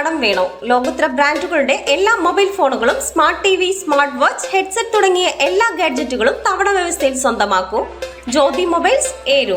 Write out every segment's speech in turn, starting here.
കടം വേണോ? ലോകോത്തര ബ്രാൻഡുകളുടെ എല്ലാ മൊബൈൽ ഫോണുകളും smart T V smart watch headset തുടങ്ങിയ എല്ലാ ഗാഡ്ജറ്റുകളും തവണ വ്യവസ്ഥയിൽ സ്വന്തമാക്കൂ. ജ്യോതി മൊബൈൽസ് ഏരു.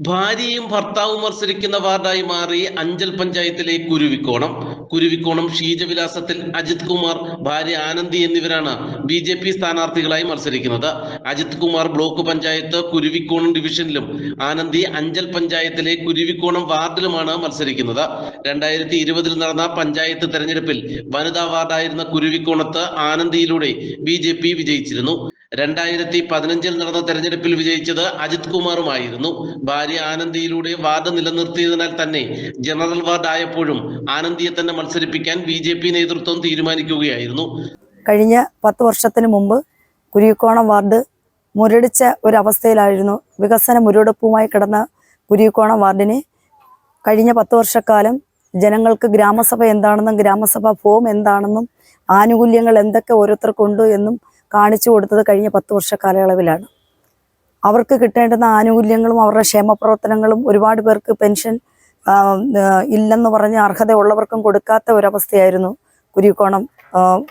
ഭാര്യയും ഭർത്താവും മത്സരിക്കുന്ന വാർഡായി മാറി അഞ്ചൽ പഞ്ചായത്തിലെ കുരുവിക്കോണം. കുരുവിക്കോണം ഷീജവിലാസത്തിൽ അജിത് കുമാർ ഭാര്യ ആനന്ദി എന്നിവരാണ് ബി ജെ പി സ്ഥാനാർത്ഥികളായി മത്സരിക്കുന്നത്. അജിത് കുമാർ ബ്ലോക്ക് പഞ്ചായത്ത് കുരുവിക്കോണം ഡിവിഷനിലും ആനന്ദി അഞ്ചൽ പഞ്ചായത്തിലെ കുരുവിക്കോണം വാർഡിലുമാണ് മത്സരിക്കുന്നത്. രണ്ടായിരത്തി ഇരുപതിൽ നടന്ന പഞ്ചായത്ത് തെരഞ്ഞെടുപ്പിൽ വനിതാ വാർഡായിരുന്ന കുരുവിക്കോണത്ത് ആനന്ദിയിലൂടെ ബി വിജയിച്ചിരുന്നു. രണ്ടായിരത്തി പതിനഞ്ചിൽ നടന്ന തെരഞ്ഞെടുപ്പിൽ വിജയിച്ചത് അജിത് കുമാറുമായിരുന്നു. ഭാര്യ ആനന്ദിയിലൂടെ വാദം നിലനിർത്തിയതിനാൽ തന്നെ ജനറൽ വാർഡ് ആയപ്പോഴും ആനന്ദിയെ തന്നെ മത്സരിപ്പിക്കാൻ ബി ജെ പി നേതൃത്വം തീരുമാനിക്കുകയായിരുന്നു. കഴിഞ്ഞ പത്ത് വർഷത്തിന് മുമ്പ് കുരിക്കോണം വാർഡ് മുരടിച്ച ഒരവസ്ഥയിലായിരുന്നു വികസന മുരടിപ്പുമായി കിടന്ന കുരിക്കോണം വാർഡിനെ. കഴിഞ്ഞ പത്ത് വർഷക്കാലം ജനങ്ങൾക്ക് ഗ്രാമസഭ എന്താണെന്നും ഗ്രാമസഭ ഫോം എന്താണെന്നും ആനുകൂല്യങ്ങൾ എന്തൊക്കെ ഓരോരുത്തർക്കുണ്ട് എന്നും കാണിച്ചു കൊടുത്തത് കഴിഞ്ഞ പത്ത് വർഷ കാലയളവിലാണ്. അവർക്ക് കിട്ടേണ്ടുന്ന ആനുകൂല്യങ്ങളും അവരുടെ ക്ഷേമപ്രവർത്തനങ്ങളും ഒരുപാട് പേർക്ക് പെൻഷൻ ഇല്ലെന്ന് പറഞ്ഞ് അർഹതയുള്ളവർക്കും കൊടുക്കാത്ത ഒരവസ്ഥയായിരുന്നു കുരിക്കോണം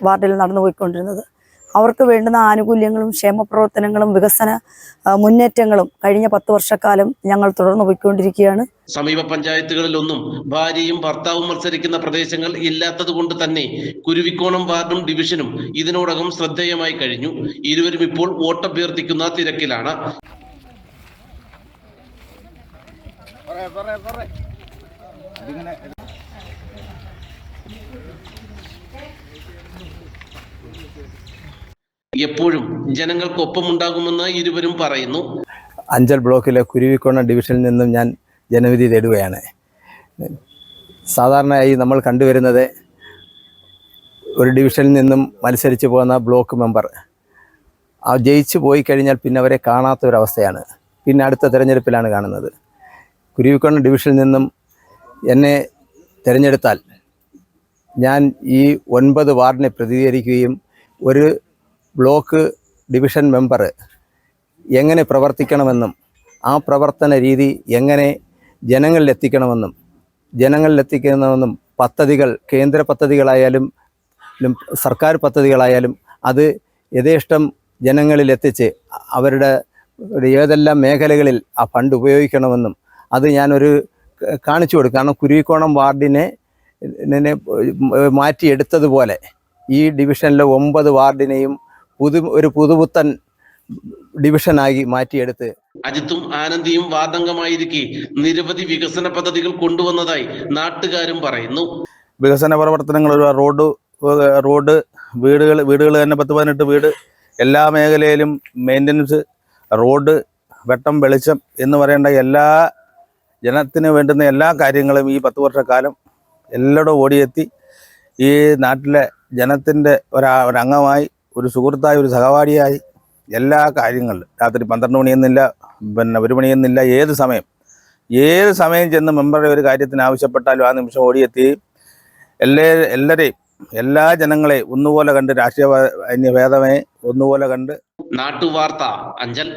വാർഡിൽ നടന്നു പോയിക്കൊണ്ടിരുന്നത് അവർക്ക് വേണ്ടുന്ന ആനുകൂല്യങ്ങളും ക്ഷേമപ്രവർത്തനങ്ങളും വികസന മുന്നേറ്റങ്ങളും കഴിഞ്ഞ പത്ത് വർഷക്കാലം ഞങ്ങൾ തുടർന്നു പോയിക്കൊണ്ടിരിക്കുകയാണ്. സമീപ പഞ്ചായത്തുകളിലൊന്നും ഭാര്യയും ഭർത്താവും മത്സരിക്കുന്ന പ്രദേശങ്ങൾ ഇല്ലാത്തത് കൊണ്ട് തന്നെ കുരുവിക്കോണം വാർഡും ഡിവിഷനും ഇതിനോടകം ശ്രദ്ധേയമായി കഴിഞ്ഞു. ഇരുവരും ഇപ്പോൾ വോട്ടഭ്യർത്ഥിക്കുന്ന തിരക്കിലാണ്. എപ്പോഴും ജനങ്ങൾക്കൊപ്പമുണ്ടാകുമെന്ന് ഇരുവരും പറയുന്നു. അഞ്ചൽ ബ്ലോക്കിലെ കുരുവിക്കോണ ഡിവിഷനിൽ നിന്നും ഞാൻ ജനവിധി തേടുകയാണ്. സാധാരണയായി നമ്മൾ കണ്ടുവരുന്നത് ഒരു ഡിവിഷനിൽ നിന്നും മത്സരിച്ചു പോകുന്ന ബ്ലോക്ക് മെമ്പർ. ആ ജയിച്ചു പോയി കഴിഞ്ഞാൽ പിന്നെ അവരെ കാണാത്ത ഒരവസ്ഥയാണ് പിന്നെ അടുത്ത തിരഞ്ഞെടുപ്പിലാണ് കാണുന്നത്. കുരുവിക്കോണ ഡിവിഷനിൽ നിന്നും എന്നെ തിരഞ്ഞെടുത്താൽ ഞാൻ ഈ ഒൻപത് വാർഡിനെ പ്രതിനിധീകരിക്കുകയും ഒരു ബ്ലോക്ക് ഡിവിഷൻ മെമ്പർ എങ്ങനെ പ്രവർത്തിക്കണമെന്നും ആ പ്രവർത്തന രീതി എങ്ങനെ ജനങ്ങളിലെത്തിക്കണമെന്നും ജനങ്ങളിലെത്തിക്കണമെന്നും പദ്ധതികൾ കേന്ദ്ര പദ്ധതികളായാലും സർക്കാർ പദ്ധതികളായാലും അത് യഥേഷ്ടം ജനങ്ങളിലെത്തിച്ച് അവരുടെ ഏതെല്ലാം മേഖലകളിൽ ആ ഫണ്ട് ഉപയോഗിക്കണമെന്നും അത് ഞാനൊരു കാണിച്ചു കൊടുക്കും. കാരണം കുരുവിക്കോണം വാർഡിനെ മാറ്റിയെടുത്തതുപോലെ ഈ ഡിവിഷനിലെ ഒമ്പത് വാർഡിനെയും പുതു ഒരു പുതുപുത്തൻ ഡിവിഷനായി മാറ്റിയെടുത്ത് അജിത്തും ആനന്ദിയും വാദംഗമായിരിക്കെ നിരവധി വികസന പദ്ധതികൾ കൊണ്ടുവന്നതായി നാട്ടുകാരും പറയുന്നു. വികസന പ്രവർത്തനങ്ങൾ റോഡ് റോഡ് വീടുകൾ വീടുകൾ തന്നെ പത്ത് പതിനെട്ട് വീട് എല്ലാ മേഖലയിലും മെയിന്റനൻസ് റോഡ് വെട്ടം വെളിച്ചം എന്ന് പറയേണ്ട എല്ലാ ജനത്തിന് വേണ്ടുന്ന എല്ലാ കാര്യങ്ങളും ഈ പത്ത് വർഷക്കാലം എല്ലായിടും ഓടിയെത്തി ഈ നാട്ടിലെ ജനത്തിന്റെ ഒരാ ഒരംഗമായി ഒരു സുഹൃത്തായി ഒരു സഹപാഠിയായി എല്ലാ കാര്യങ്ങളിലും രാത്രി പന്ത്രണ്ട് മണിയെന്നില്ല പിന്നെ ഒരു മണിയെന്നില്ല ഏത് സമയം? ഏത് സമയം ചെന്ന് മെമ്പറുടെ ഒരു കാര്യത്തിന് ആവശ്യപ്പെട്ടാലും ആ നിമിഷം ഓടിയെത്തുകയും എല്ലാ എല്ലാവരെയും എല്ലാ ജനങ്ങളെയും ഒന്നുപോലെ കണ്ട് രാഷ്ട്രീയ ഭേദമേ ഒന്നുപോലെ കണ്ട് നാട്ടുവാർത്ത അഞ്ചൽ.